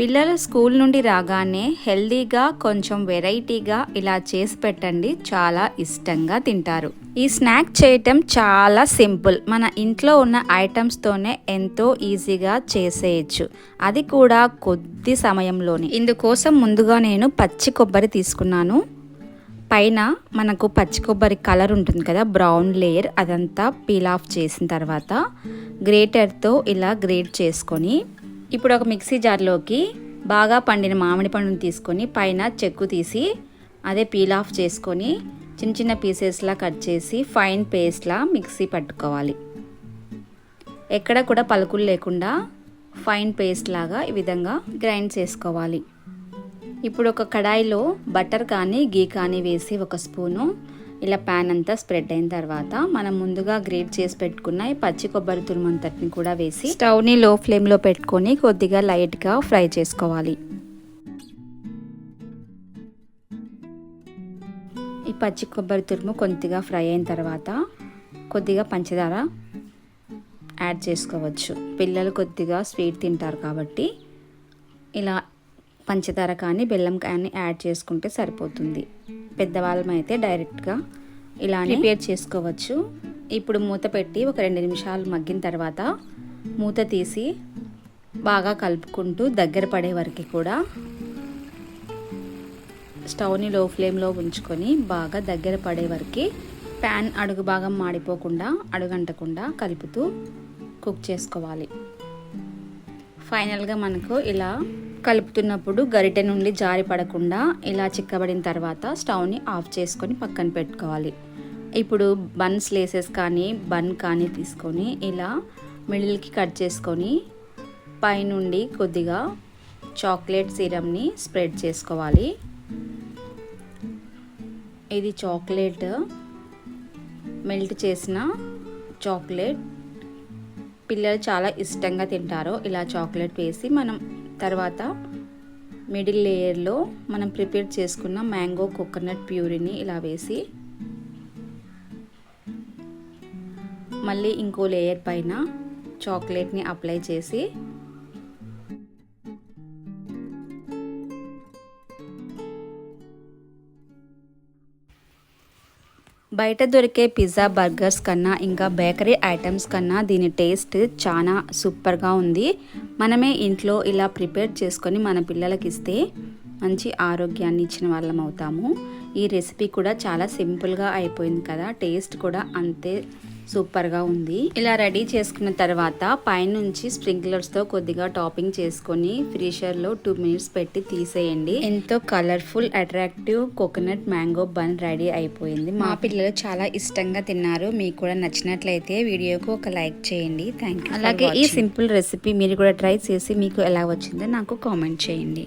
పిల్లలు స్కూల్ నుండి రాగానే హెల్దీగా కొంచెం వెరైటీగా ఇలా చేసి పెట్టండి. చాలా ఇష్టంగా తింటారు. ఈ స్నాక్ చేయటం చాలా సింపుల్. మన ఇంట్లో ఉన్న ఐటమ్స్తోనే ఎంతో ఈజీగా చేసేయచ్చు. అది కూడా కొద్ది సమయంలోనే. ఇందుకోసం ముందుగా నేను పచ్చి కొబ్బరి తీసుకున్నాను. పైన మనకు పచ్చి కొబ్బరి కలర్ ఉంటుంది కదా బ్రౌన్ లేయర్ అదంతా పీల్ ఆఫ్ చేసిన తర్వాత గ్రేటర్తో ఇలా గ్రేట్ చేసుకొని ఇప్పుడు ఒక మిక్సీ జార్లోకి బాగా పండిన మామిడి పండుని తీసుకొని పైన చెక్కు తీసి అదే పీల్ ఆఫ్ చేసుకొని చిన్న చిన్న పీసెస్లా కట్ చేసి ఫైన్ పేస్ట్లా మిక్సీ పట్టుకోవాలి. ఎక్కడ కూడా పలుకులు లేకుండా ఫైన్ పేస్ట్ లాగా ఈ విధంగా గ్రైండ్ చేసుకోవాలి. ఇప్పుడు ఒక కడాయిలో బటర్ కానీ గీ కానీ వేసి ఒక స్పూను ఇలా ప్యాన్ అంతా స్ప్రెడ్ అయిన తర్వాత మనం ముందుగా గ్రేట్ చేసి పెట్టుకున్న ఈ పచ్చి కొబ్బరి తురుమంతటిని కూడా వేసి స్టవ్ని లో ఫ్లేమ్లో పెట్టుకొని కొద్దిగా లైట్గా ఫ్రై చేసుకోవాలి. ఈ పచ్చి కొబ్బరి తురుము కొద్దిగా ఫ్రై అయిన తర్వాత కొద్దిగా పంచదార యాడ్ చేసుకోవచ్చు. పిల్లలు కొద్దిగా స్వీట్ తింటారు కాబట్టి ఇలా పంచదార కానీ బెల్లం కానీ యాడ్ చేసుకుంటే సరిపోతుంది. పెద్దవాళ్ళమైతే డైరెక్ట్గా ఇలా ప్రిపేర్ చేసుకోవచ్చు. ఇప్పుడు మూత పెట్టి ఒక రెండు నిమిషాలు మగ్గిన తర్వాత మూత తీసి బాగా కలుపుకుంటూ దగ్గర పడే వరకు కూడా స్టవ్ని లో ఫ్లేమ్లో ఉంచుకొని బాగా దగ్గర పడే వరకు ప్యాన్ అడుగు భాగం మాడిపోకుండా అడుగంటకుండా కలుపుతూ కుక్ చేసుకోవాలి. ఫైనల్గా మనకు ఇలా కలుపుతున్నప్పుడు గరిటె నుండి జారి పడకుండా ఇలా చిక్కబడిన తర్వాత స్టవ్ని ఆఫ్ చేసుకొని పక్కన పెట్టుకోవాలి. ఇప్పుడు బన్స్ లేసెస్ కానీ బన్ కానీ తీసుకొని ఇలా మిడిల్కి కట్ చేసుకొని పైనుండి కొద్దిగా చాక్లెట్ సిరమ్ని స్ప్రెడ్ చేసుకోవాలి. ఇది చాక్లెట్ మెల్ట్ చేసిన చాక్లెట్. పిల్లలు చాలా ఇష్టంగా తింటారు. ఇలా చాక్లెట్ వేసి మనం తర్వాత మిడిల్ లేయర్లో మనం ప్రిపేర్ చేసుకున్న మ్యాంగో కోకోనట్ ప్యూరీని ఇలా వేసి మళ్ళీ ఇంకో లేయర్ పైన చాక్లెట్ని అప్లై చేసి బయట దొరికే పిజ్జా బర్గర్స్ కన్నా ఇంకా బేకరీ ఐటమ్స్ కన్నా దీని టేస్ట్ చాలా సూపర్గా ఉంది. మనమే ఇంట్లో ఇలా ప్రిపేర్ చేసుకొని మన పిల్లలకి ఇస్తే మంచి ఆరోగ్యాన్ని ఇచ్చిన వాళ్ళం అవుతాము. ఈ రెసిపీ కూడా చాలా సింపుల్గా అయిపోయింది కదా టేస్ట్ కూడా అంతే సూపర్గా ఉంది. ఇలా రెడీ చేసుకున్న తర్వాత పైనుంచి స్ప్రింక్లర్స్తో కొద్దిగా టాపింగ్ చేసుకొని ఫ్రీజర్లో టూ మినిట్స్ పెట్టి తీసేయండి. ఎంతో colourful attractive coconut mango bun ready అయిపోయింది. మా పిల్లలు చాలా ఇష్టంగా తిన్నారు. మీకు కూడా నచ్చినట్లయితే వీడియోకు ఒక లైక్ చేయండి. థ్యాంక్ యూ అలాగే ఈ సింపుల్ రెసిపీ మీరు కూడా ట్రై చేసి మీకు ఎలా వచ్చిందో నాకు కామెంట్ చేయండి.